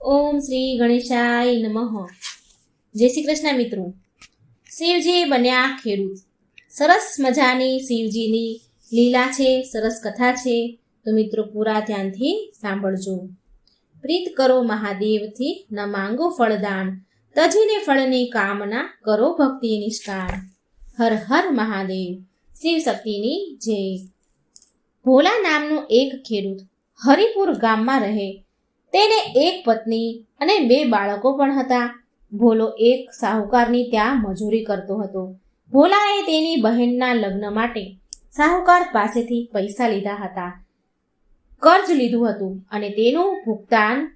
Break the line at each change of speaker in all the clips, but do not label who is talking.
ઓમ શ્રી ગણેશાય નમઃ. જય શ્રી કૃષ્ણ મિત્રો. શિવજી બન્યા ખેડૂત. સરસ મજાની શિવજીની લીલા છે, સરસ કથા છે. તો મિત્રો પૂરા ધ્યાનથી સાંભળજો. પ્રીત કરો મહાદેવથી ન માંગો ફળદાન. તજીને ફળની કામના કરો ભક્તિ નિષ્કાર હર હર મહાદેવ. શિવ શક્તિની જય. ભોલા નામનો એક ખેડૂત હરિપુર ગામમાં રહે. તેને એક પત્ની અને બે બાળકો પણ હતા. ભોલો એક સાહુકારની ત્યાં મજૂરી કરતો હતો. ભોલાએ તેની બહેનના લગ્ન માટે સાહુકાર પાસેથી પૈસા લીધા હતા. કર્જ લીધું હતું અને તેનું ભુગતાન,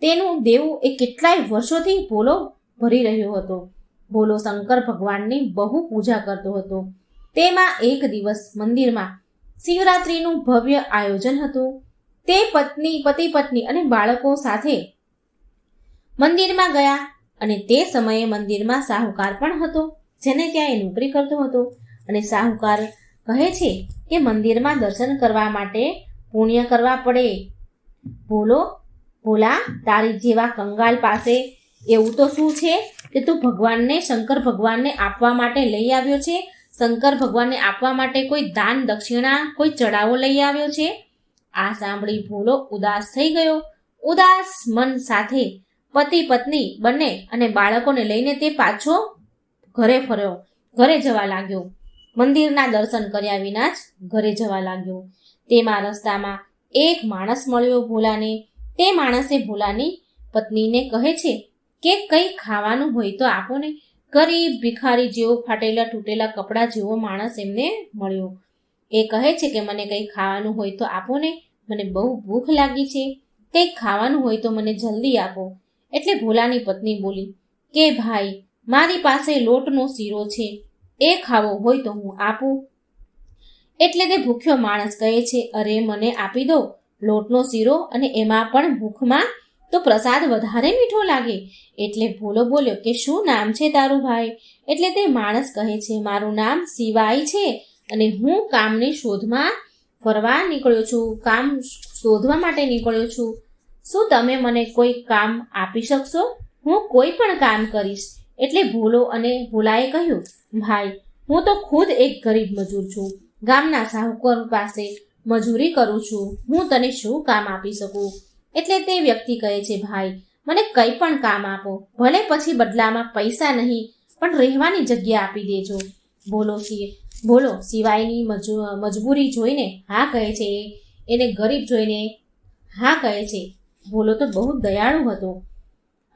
તેનું દેવું એ કેટલાય વર્ષોથી ભોલો ભરી રહ્યો હતો. ભોલો શંકર ભગવાનની બહુ પૂજા કરતો હતો. તેમાં એક દિવસ મંદિરમાં શિવરાત્રિનું ભવ્ય આયોજન હતું. તે પત્ની, પતિ, પત્ની અને બાળકો સાથે મંદિરમાં ગયા અને તે સમયે મંદિરમાં સાહુકાર પણ હતો, જેને ત્યાં એ નોકરી કરતો હતો. અને સાહુકાર કહે છે કે મંદિરમાં દર્શન કરવા માટે પુણ્ય કરવા પડે. બોલો, ભોલા, તારી જેવા કંગાલ પાસે એવું તો શું છે કે તું ભગવાનને, શંકર ભગવાનને આપવા માટે લઈ આવ્યો છે? શંકર ભગવાનને આપવા માટે કોઈ દાન, દક્ષિણા, કોઈ ચડાવો લઈ આવ્યો છે? આ સાંભળી ભૂલો ઉદાસ થઈ ગયો. ઉદાસ મન સાથે પતિ પત્ની બંને અને બાળકોને લઈને તે પાછો ઘરે ફર્યો. ઘરે જવા લાગ્યો. મંદિરના દર્શન કર્યા વિના જ ઘરે જવા લાગ્યો. તેમાં રસ્તામાં એક માણસ મળ્યો ભોલાને. તે માણસે ભોલાની પત્નીને કહે છે કે કંઈ ખાવાનું હોય તો આપો ને. ગરીબ, ભિખારી જેવો ફાટેલા તૂટેલા કપડાં જેવો માણસ એમને મળ્યો. એ કહે છે કે મને કંઈ ખાવાનું હોય તો આપો ને. મને બહુ ભૂખ લાગી છે. કંઈક ખાવાનું હોય તો મને જલ્દી આપો. એટલે ભોલાની પત્ની બોલી, કે ભાઈ, મારી પાસે લોટનો શીરો છે. એ ખાવો હોય તો હું આપું. એટલે તે ભૂખ્યો માણસ કહે છે, અરે, મને આપી દો લોટનો શીરો અને એમાં પણ ભૂખમાં તો પ્રસાદ વધારે મીઠો લાગે. એટલે ભોલો બોલ્યો, કે શું નામ છે તારું ભાઈ? એટલે તે માણસ કહે છે, મારું નામ સિવાય છે અને હું કામની શોધમાં ફરવા નીકળ્યો છું, કામ શોધવા માટે નીકળ્યો છું. શું તમે મને કોઈ કામ આપી શકશો? હું કોઈ પણ કામ કરીશ. એટલે ભોલો અને ભોલાએ કહ્યું, ભાઈ, હું તો ખુદ એક ગરીબ મજૂર છું. ગામના સાહુકર પાસે મજૂરી કરું છું. હું તને શું કામ આપી શકું? એટલે તે વ્યક્તિ કહે છે, ભાઈ, મને કંઈ પણ કામ આપો. ભલે પછી બદલામાં પૈસા નહીં, પણ રહેવાની જગ્યા આપી દેજો. બોલો સિંહ બોલો, સિવાયની મજુ, મજબૂરી જોઈને હા કહે છે, એને ગરીબ જોઈને હા કહે છે. બોલો તો બહુ દયાળુ હતો.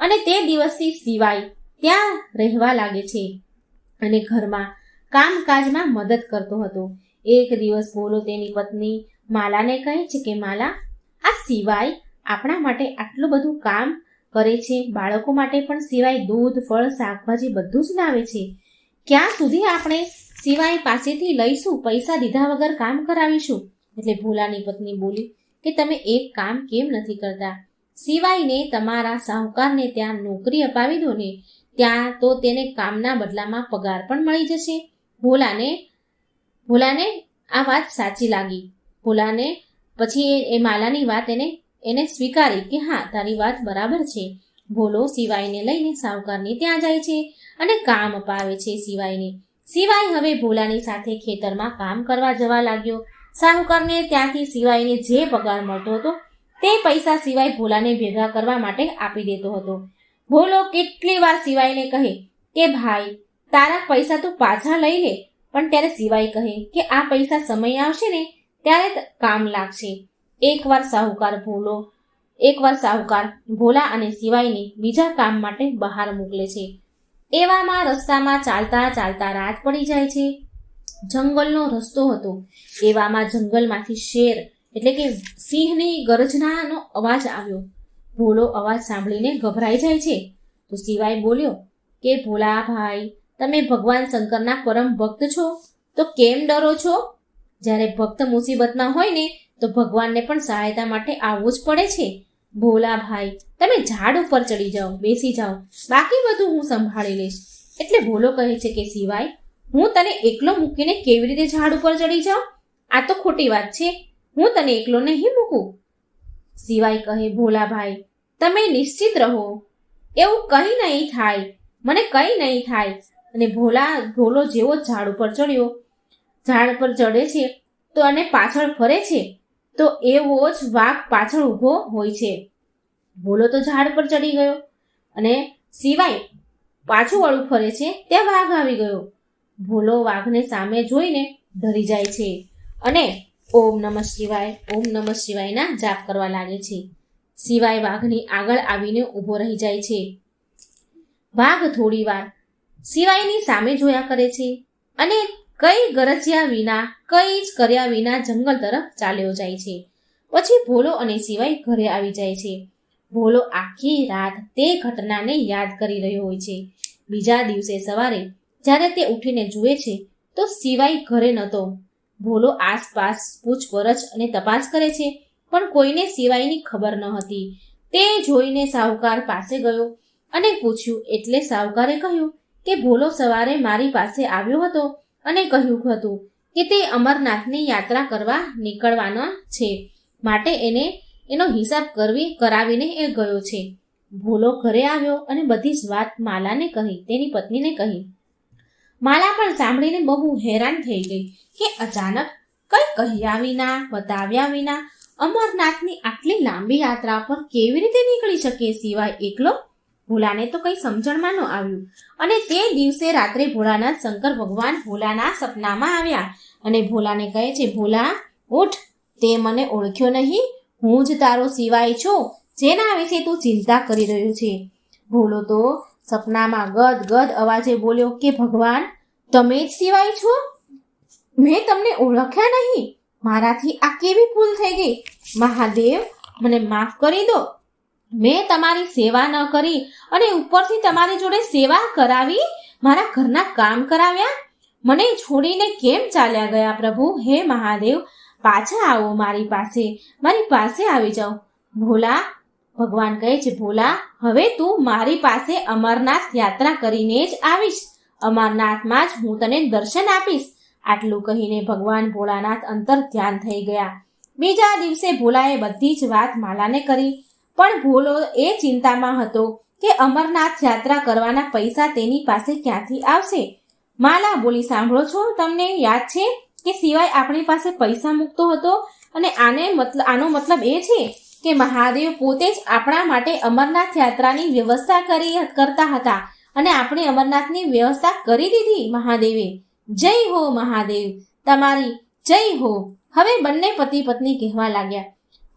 અને તે દિવસથી સિવાય ત્યાં રહેવા લાગે છે અને ઘરમાં કામકાજમાં મદદ કરતો હતો. એક દિવસ બોલો તેની પત્ની માલાને કહે છે કે, માલા, આ સિવાય આપણા માટે આટલું બધું કામ કરે છે, બાળકો માટે પણ સિવાય દૂધ, ફળ, શાકભાજી બધું જ લાવે છે. ક્યાં સુધી આપણે સિવાય પાસેથી લઈશું પૈસા દીધા વગર કામ કરાવીશું? એટલે ભોલાની પત્ની બોલી કે તમે એક કામ કેમ નથી કરતા? સિવાયને તમારા સાહુકારને ત્યાં નોકરી અપાવી દો ને, ત્યાં તો તેને કામના બદલામાં પગાર પણ મળી જશે. ભોલાને ભોલાને આ વાત સાચી લાગી. ભોલાને પછી એ- માલાની વાત એને એને સ્વીકારી કે હા, તારી વાત બરાબર છે. ભોલો સિવાયને લઈને સાવકારને ત્યાં જાય છે અને કામ અપાવે છે સિવાયને. સિવાય હવે ભોલાની સાથે ખેતરમાં કામ કરવા જવા લાગ્યો. સાહુકારને ત્યાંથી સિવાયને જે પગાર મળતો હતો તે પૈસા સિવાય ભોલાને ભેગા કરવા માટે આપી દેતો હતો. ભોલો કેટલી વાર સિવાયને કહે કે, ભાઈ, તારા પૈસા તું પાછા લઈ લે. પણ ત્યારે સિવાય કહે કે, આ પૈસા સમય આવશે ને ત્યારે કામ લાગશે. એકવાર સાહુકાર ભોલો એકવાર સાહુકાર ભોલા અને સિવાયને બીજા કામ માટે બહાર મોકલે છે. એવામાં રસ્તામાં ચાલતા ચાલતા રાત પડી જાય છે. જંગલનો રસ્તો હતો. એવામાં જંગલમાંથી શેર એટલે કે સિંહની ગર્જનાનો અવાજ આવ્યો. ભોલો અવાજ સાંભળીને ગભરાઈ જાય છે. તો સિવાય બોલ્યો, કે ભોલા ભાઈ, તમે ભગવાન શંકરના પરમ ભક્ત છો? તો કેમ ડરો છો? જ્યારે ભક્ત મુસીબતમાં હોય ને, તો ભગવાનને પણ સહાયતા માટે આવવું જ પડે છે. ભોલા ભાઈ, તમે ઝાડ ઉપર ચડી જાઓ, બેસી જાઓ. બાકી બધું હું સંભાળી લઈશ. એટલે ભોલો કહે છે કે, સિવાય, હું તને એકલો મૂકીને કેવી રીતે ઝાડ ઉપર ચડી જાઉં? આ તો ખોટી વાત છે. હું તને એકલો નહીં મૂકું. સિવાય કહે ભોલાભાઈ તમે નિશ્ચિત રહો. એવું કંઈ નહીં થાય. મને કંઈ નહીં થાય. અને ભોલા, ભોલો જેવો ઝાડ ઉપર ચડ્યો. ઝાડ પર ચડે છે તો અને પાછળ ફરે છે. તો એવો જ વાઘ પાછળ ઊભો હોય છે. ભોલો તો ઝાડ પર ચડી ગયો અને સિવાય પાછું વળું ફરે છે ત્યાં વાઘ આવી ગયો. ભોલો વાઘને સામે જોઈને ડરી જાય છે અને ઓમ નમઃ શિવાય, ઓમ નમઃ શિવાયના જાપ કરવા લાગે છે. સિવાય વાઘની આગળ આવીને ઊભો રહી જાય છે. વાઘ થોડીવાર સિવાયની સામે જોયા કરે છે અને કઈ ગરજ્યા વિના, કઈ જ કર્યા વિના જંગલ તરફ ચાલ્યો જાય છે. પછી ભોલો અને સિવાય ઘરે આવી જાય છે. ભોલો આખી રાત તે ઘટનાને યાદ કરી રહ્યો હોય છે. બીજા દિવસે સવારે જ્યારે તે ઉઠીને જુએ છે, તો સિવાય ઘરે નહોતો. ભોલો આસપાસ પૂછપરછ અને તપાસ કરે છે, પણ કોઈને સિવાયની ખબર ન હતી. તે જોઈને સાહુકાર પાસે ગયો અને પૂછ્યું, એટલે સાહુકારે કહ્યું કે ભોલો સવારે મારી પાસે આવ્યો હતો અને કહ્યું હતું કે તે અમરનાથની યાત્રા કરવા નીકળવાનો છે. માટે એને એનો હિસાબ કરવી, કરાવીને એ ગયો છે. ભોલો ઘરે આવ્યો અને બધી જ વાત માલાને કહી, તેની પત્નીને કહી. માલા પણ સાંભળીને બહુ હેરાન થઈ ગઈ કે અચાનક કંઈ કહ્યા વિના, બતાવ્યા વિના અમરનાથની આટલી લાંબી યાત્રા પર કેવી રીતે નીકળી શકે સિવાય એકલો? ભોલાને તો કંઈ સમજણમાં ન આવ્યું. અને તે દિવસે રાત્રે ભોળાનાથ શંકર ભગવાન ભોલાના સપનામાં આવ્યા અને ભોલાને કહે છે, ભોલા, ઉઠ, તે મને ઓળખ્યો નહીં. હું જ તારો સિવાય છું. જેના વિશે તું ચિંતા કરી રહ્યો છે. ભોલો તો સપનામાં ગદ ગદ અવાજે બોલ્યો, કે ભગવાન, તમે જ સિવાય છો? મેં તમને ઓળખ્યા નહીં. મારાથી આ કેવી ભૂલ થઈ ગઈ? મહાદેવ, મને માફ કરી દો. મેં તમારી સેવા ન કરી અને ઉપરથી તમારી જોડે સેવા કરાવી, મારા ઘરના કામ કરાવ્યા? મને છોડીને કેમ ચાલ્યા ગયા પ્રભુ? હે મહાદેવ, પાછા આવો મારી પાસે મારી પાસે આવી જાઓ. ભોલા, ભગવાન કહે છે, ભોલા, હવે તું મારી પાસે અમરનાથ યાત્રા કરીને જ આવીશ. અમરનાથમાં જ હું તને દર્શન આપીશ. આટલું કહીને ભગવાન ભોળાનાથ અંતર ધ્યાન થઈ ગયા. બીજા દિવસે ભોલાએ બધી જ વાત માલાને કરી. પણ ભોલો એ ચિંતામાં હતો કે અમરનાથ યાત્રા કરવાના પૈસા તેની પાસે ક્યાંથી આવશે? માલા, બોલી સાંભળો છો, તમને યાદ છે કે સિવાય આપણી પાસે પૈસા મૂકતો હતો? અને આને મતલબ આનો મતલબ એ છે કે મહાદેવ પોતે જ આપણા માટે અમરનાથ યાત્રાની વ્યવસ્થા કરી કરતા હતા. અને આપણે અમરનાથની વ્યવસ્થા કરી દીધી મહાદેવે. જય હો મહાદેવ. તમારી જય હો. હવે બંને પતિ પત્ની કહેવા લાગ્યા.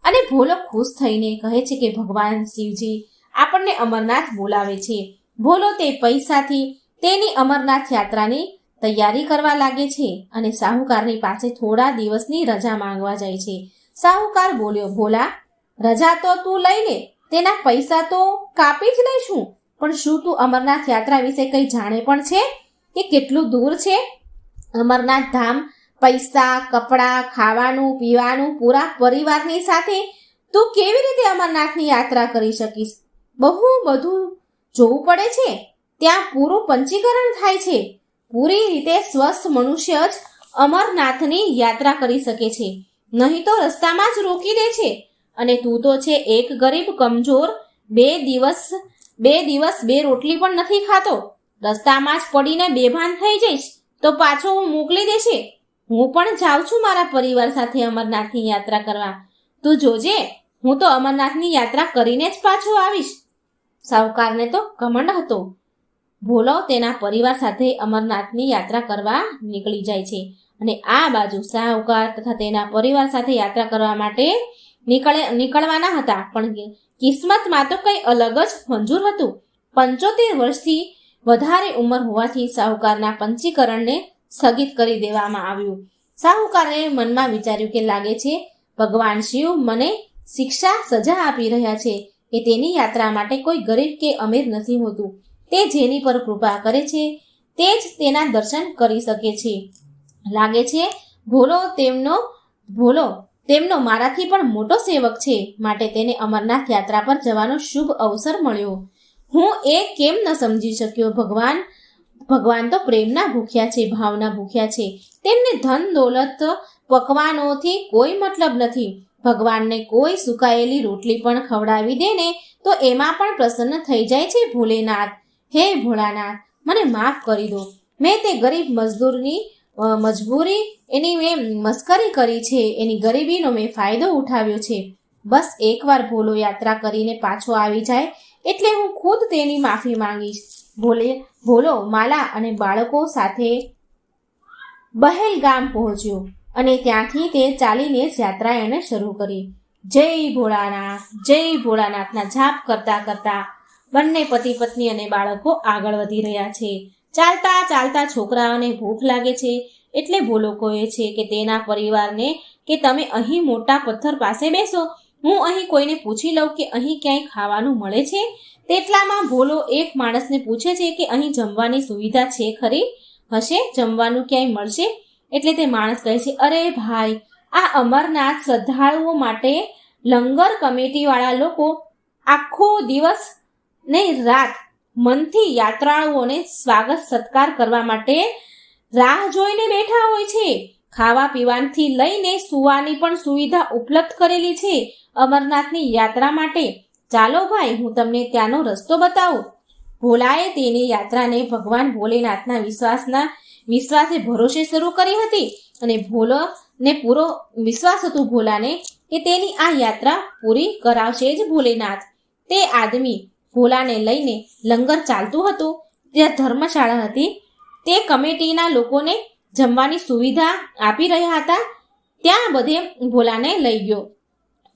અને ભોલો ખુશ થઈને કહે છે કે, ભગવાન શિવજી, આપણને અમરનાથ બોલાવે છે. ભોલો તે પૈસાથી. તેની અમરનાથ યાત્રાની તૈયારી કરવા લાગે છે અને સાહુકારની પાસે થોડા દિવસની રજા માંગવા જાય છે. સાહુકાર બોલ્યો, ભોલા, રજા તો તું લઈ લે. તેના પૈસા તો કાપી જ લઈશું પણ શું તું અમરનાથ યાત્રા વિશે કંઈ જાણે પણ છે? કે કેટલું દૂર છે? અમરનાથ ધામ પૈસા, કપડાં, ખાવાનું, પીવાનું, પૂરા પરિવારની સાથે તું કેવી રીતે અમરનાથની યાત્રા કરી શકીશ? બહુ બધું જોવું પડે છે. ત્યાં પૂરું પંચીકરણ થાય છે. પૂરી રીતે સ્વસ્થ મનુષ્ય જ અમરનાથની યાત્રા કરી શકે છે. નહીં તો રસ્તામાં જ રોકી દે છે. અને તું તો છે એક ગરીબ કમજોર, બે દિવસ બે દિવસ બે રોટલી પણ નથી ખાતો. રસ્તામાં જ પડીને બેભાન થઈ જઈશ, તો પાછો હું મોકલી દેશે. હું પણ જાઉં છું મારા પરિવાર સાથે અમરનાથની યાત્રા કરવા. તું જોજે, હું તો અમરનાથની યાત્રા કરીને જ પાછો આવીશ. સાહુકારને તો કમંડ હતો. ભોલો તેના પરિવાર સાથે અમરનાથની યાત્રા કરવા નીકળી જાય છે અને આ બાજુ સાહુકાર તથા તેના પરિવાર સાથે યાત્રા કરવા માટે નીકળે, નીકળવાના હતા. પણ કિસ્મતમાં તો કંઈ અલગ જ મંજૂર હતું. પંચોતેર વર્ષથી વધારે ઉંમર હોવાથી સાહુકારના પંચીકરણને સ્થગિત કરી દેવામાં આવ્યું. સાહુકારે મનમાં વિચાર્યું કે લાગે છે, ભગવાન શિવ મને શિક્ષા સજા આપી રહ્યા છે કે તેની યાત્રા માટે કોઈ ગરીબ કે અમીર નથી હોતું. તે જેની પર કૃપા કરે છે, તે જ તેના દર્શન કરી શકે છે. લાગે છે, ભોલો તેમનો ભોલો તેમનો મારાથી પણ મોટો સેવક છે, માટે તેને અમરનાથ યાત્રા પર જવાનો શુભ અવસર મળ્યો. હું એ કેમ ન સમજી શક્યો, ભગવાન? ભગવાન તો પ્રેમના ભૂખ્યા છે, ભાવના ભૂખ્યા છે. તેમને ધન, દોલત, પકવાનોથી કોઈ મતલબ નથી. ભગવાનને કોઈ સુકાયેલી રોટલી પણ ખવડાવી દે ને તો એમાં પણ પ્રસન્ન થઈ જાય છે ભોલેનાથ. હે ભોળાનાથ, મને માફ કરી દો. મેં તે ગરીબ મજદૂરની મજબૂરી એની મેં મસ્કરી કરી છે. એની ગરીબીનો મેં ફાયદો ઉઠાવ્યો છે. બસ એકવાર ભોલો યાત્રા કરીને પાછો આવી જાય એટલે હું ખુદ તેની માફી માંગીશ. ભોલે ભોલો માલા અને બાળકો સાથે બહેલ ગામ પહોંચ્યો અને ત્યાંથી તે ચાલીને યાત્રા એણે શરૂ કરી. જય ભોળાનાથ, જય ભોળાનાથના જાપ કરતા કરતા બંને પતિ, પત્ની અને બાળકો આગળ વધી રહ્યા છે. ચાલતા ચાલતા છોકરાઓને ભૂખ લાગે છે. એટલે ભોલો કહે છે કે તેના પરિવારને કે તમે અહીં મોટા પથ્થર પાસે બેસો. હું અહીં કોઈને પૂછી લઉં કે અહીં ક્યાંય ખાવાનું મળે છે? તેટલામાં ભોલો એક માણસને પૂછે છે કે અહીં જમવાની સુવિધા છે ખરી? હશે? જમવાનું ક્યાંય મળશે? એટલે તે માણસ કહે છે, અરે ભાઈ, આ અમરનાથ શ્રદ્ધાળુઓ માટે લંગર કમિટીવાળા લોકો આખો દિવસ ને રાત મનથી યાત્રાળુઓને સ્વાગત સત્કાર કરવા માટે રાહ જોઈને બેઠા હોય છે. ખાવા પીવાથી લઈને સુવાની પણ સુવિધા ઉપલબ્ધ કરેલી છે. અમરનાથની યાત્રા માટે. ચાલો ભાઈ, હું તમને ત્યાંનો રસ્તો બતાવું. ભોલાએ તેની યાત્રાને ભગવાન ભોલેનાથના વિશ્વાસના, વિશ્વાસે ભરોસે શરૂ કરી હતી અને ભોલો ને પૂરો વિશ્વાસ હતો ભોલાને કે તેની આ યાત્રા પૂરી કરાવશે જ ભોલેનાથ. તે આદમી ભોલાને લઈને લંગર ચાલતું હતું. ત્યાં ધર્મશાળા હતી. તે કમિટીના લોકોને જમવાની સુવિધા આપી રહ્યા હતા. ત્યાં બધે ભોલાને લઈ ગયો.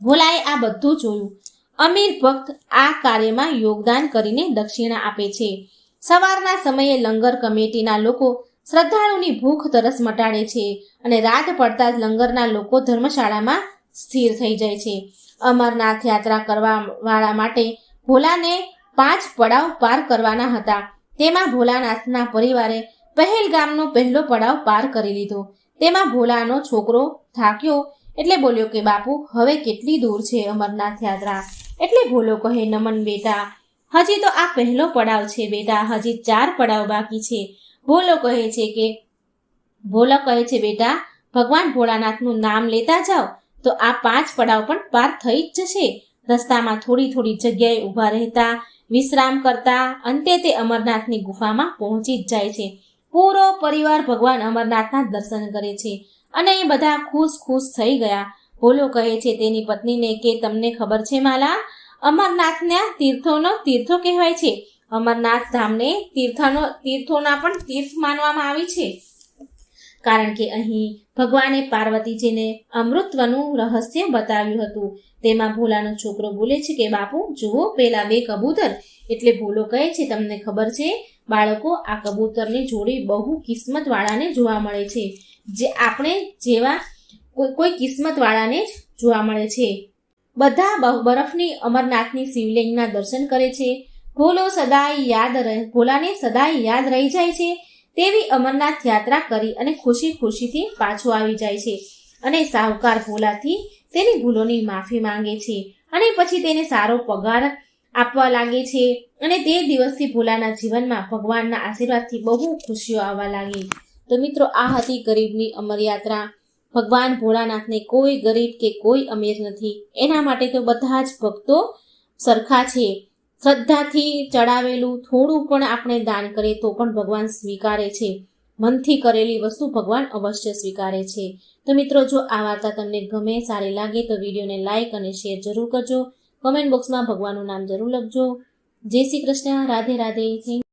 ભોલાએ આ બધું જોયું. અમીર ભક્ત આ કાર્યમાં યોગદાન કરીને દક્ષિણા આપે છે. સવારના સમયે લંગર કમિટીના લોકો શ્રદ્ધાળુની ભૂખ તરસ મટાડે છે અને રાત પડતા જ લંગરના લોકો ધર્મશાળામાં સ્થિર થઈ જાય છે. અમરનાથ યાત્રા કરવા વાળા માટે ભોલાને પાંચ પડાવ પાર કરવાના હતા. તેમાં ભોલાનાથના પરિવારે પહેલગામનો પહેલો પડાવ પાર કરી લીધો. તેમાં ભોલાનો છોકરો થાક્યો એટલે બોલ્યો કે, બાપુ, હવે કેટલી દૂર છે અમરનાથ યાત્રા. એટલે ભોલો કહે, નમન બેટા, હજી તો આ પહેલો પડાવ છે બેટા, હજી ચાર પડાવ બાકી છે. ભોલો કહે છે કે, ભોલો કહે છે, બેટા, ભગવાન ભોળાનાથનું નામ લેતા જાઓ, તો આ પાંચ પડાવ પણ પાર થઈ જ જશે. રસ્તામાં થોડી થોડી જગ્યાએ ઊભા રહેતા, વિશ્રામ કરતા, અંતે તે અમરનાથની ગુફામાં પહોંચી જ જાય છે. પૂરો પરિવાર ભગવાન અમરનાથના દર્શન કરે છે. અને એ બધા ખુશ ખુશ થઈ ગયા. ભોલો કહે છે તેની પત્નીને કે, તમને ખબર છે માલા? અમરનાથના તીર્થોનો તીર્થો કહેવાય છે. અમરનાથ ધામને તીર્થનો, તીર્થોના પણ તીર્થ માનવામાં આવી છે. કારણ કે અહીં ભગવાને પાર્વતીજીને અમૃતવનું રહસ્ય બતાવ્યું હતું. તેમાં ભોલાનો છોકરો બોલે છે કે, બાપુ, જુઓ, પેલા બે કબૂતર. એટલે ભોલો કહે છે, તમને ખબર છે, બાળકો, આ કબૂતરની જોડી બહુ કિસ્મત વાળાને જોવા મળે છે. જે આપણે જેવા કોઈ કોઈ કિસ્મત વાળાને જ જોવા મળે છે. બધા બરફની અમરનાથની શિવલિંગના દર્શન કરે છે. ભોલો સદાય યાદ રહે, ભોલાને સદાય યાદ રહી જાય છે. તેવી અમરનાથ યાત્રા કરી અને ખુશી ખુશીથી પાછો આવી જાય છે અને સાહુકાર ભોલાથી તેની ભૂલોની માફી માંગે છે અને પછી તેને સારો પગાર આપવા લાગે છે. અને તે દિવસથી ભોલાના જીવનમાં ભગવાનના આશીર્વાદથી બહુ ખુશીઓ આવવા લાગી. તો મિત્રો, આ હતી ગરીબની અમરયાત્રા. ભગવાન ભોળાનાથને કોઈ ગરીબ કે કોઈ અમીર નથી. એના માટે તો બધા જ ભક્તો સરખા છે. શ્રદ્ધાથી ચડાવેલું થોડું પણ આપણે દાન કરીએ તો પણ ભગવાન સ્વીકારે છે. મનથી કરેલી વસ્તુ ભગવાન અવશ્ય સ્વીકારે છે. તો મિત્રો, જો આ વાર્તા તમને ગમે, સારી લાગે, તો વિડીયોને લાઇક અને શેર જરૂર કરજો. કમેન્ટ બોક્સમાં ભગવાનનું નામ જરૂર લખજો. જય શ્રી કૃષ્ણ. રાધે રાધે.